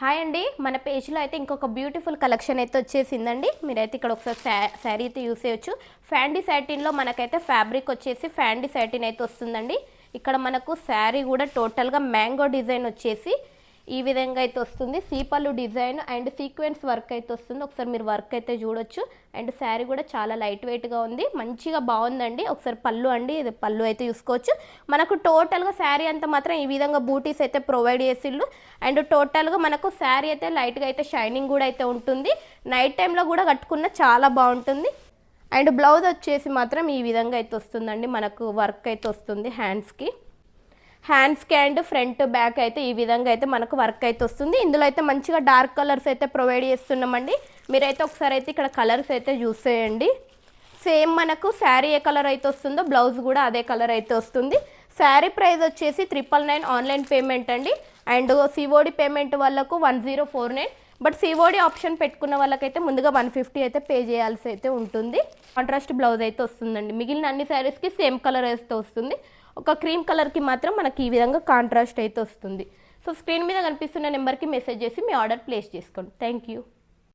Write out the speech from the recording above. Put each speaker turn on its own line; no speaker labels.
Hi అండి. మన పేజ్లో అయితే ఇంకొక బ్యూటిఫుల్ కలెక్షన్ అయితే వచ్చేసిందండి. మీరైతే ఇక్కడ ఒకసారి శా శారీ అయితే యూస్ చేయొచ్చు. ఫ్యాండీ సాటిన్లో మనకైతే ఫ్యాబ్రిక్ వచ్చేసి ఫ్యాండీ సాటిన్ అయితే వస్తుందండి. ఇక్కడ మనకు శారీ కూడా టోటల్గా మ్యాంగో డిజైన్ వచ్చేసి ఈ విధంగా అయితే వస్తుంది. సీపల్లు డిజైన్ అండ్ సీక్వెన్స్ వర్క్ అయితే వస్తుంది. ఒకసారి మీరు వర్క్ అయితే చూడొచ్చు. అండ్ శారీ కూడా చాలా లైట్ వెయిట్గా ఉంది. మంచిగా బాగుందండి. ఒకసారి పళ్ళు అండి. ఇది పళ్ళు అయితే చూసుకోవచ్చు. మనకు టోటల్గా శారీ అంతా మాత్రం ఈ విధంగా బూటీస్ అయితే ప్రొవైడ్ చేసిళ్ళు. అండ్ టోటల్గా మనకు శారీ అయితే లైట్గా అయితే షైనింగ్ కూడా అయితే ఉంటుంది. నైట్ టైంలో కూడా కట్టుకున్న చాలా బాగుంటుంది. అండ్ బ్లౌజ్ వచ్చేసి మాత్రం ఈ విధంగా అయితే వస్తుందండి. మనకు వర్క్ అయితే వస్తుంది హ్యాండ్స్కి హ్యాండ్స్కి అండ్ ఫ్రంట్ బ్యాక్ అయితే ఈ విధంగా అయితే మనకు వర్క్ అయితే వస్తుంది. ఇందులో అయితే మంచిగా డార్క్ కలర్స్ అయితే ప్రొవైడ్ చేస్తున్నామండి. మీరైతే ఒకసారి అయితే ఇక్కడ కలర్స్ అయితే చూస్ చేయండి. సేమ్ మనకు శారీ ఏ కలర్ అయితే వస్తుందో బ్లౌజ్ కూడా అదే కలర్ అయితే వస్తుంది. శారీ ప్రైస్ వచ్చేసి ట్రిపుల్ నైన్ ఆన్లైన్ పేమెంట్ అండి. అండ్ సిఓడి పేమెంట్ వాళ్ళకు one zero four nine. But COD option పెట్టుకున్న వాళ్ళకైతే ముందుగా వన్ ఫిఫ్టీ అయితే పే చేయాల్సి అయితే ఉంటుంది. కాంట్రాస్ట్ బ్లౌజ్ అయితే వస్తుందండి. మిగిలిన అన్ని శారీస్కి సేమ్ కలర్ అయితే వస్తుంది. ఒక క్రీమ్ కలర్కి మాత్రం మనకి ఈ విధంగా కాంట్రాస్ట్ అయితే వస్తుంది. సో స్క్రీన్ మీద కనిపిస్తున్న నెంబర్కి మెసేజ్ చేసి మీ ఆర్డర్ ప్లేస్ చేసుకోండి. Thank you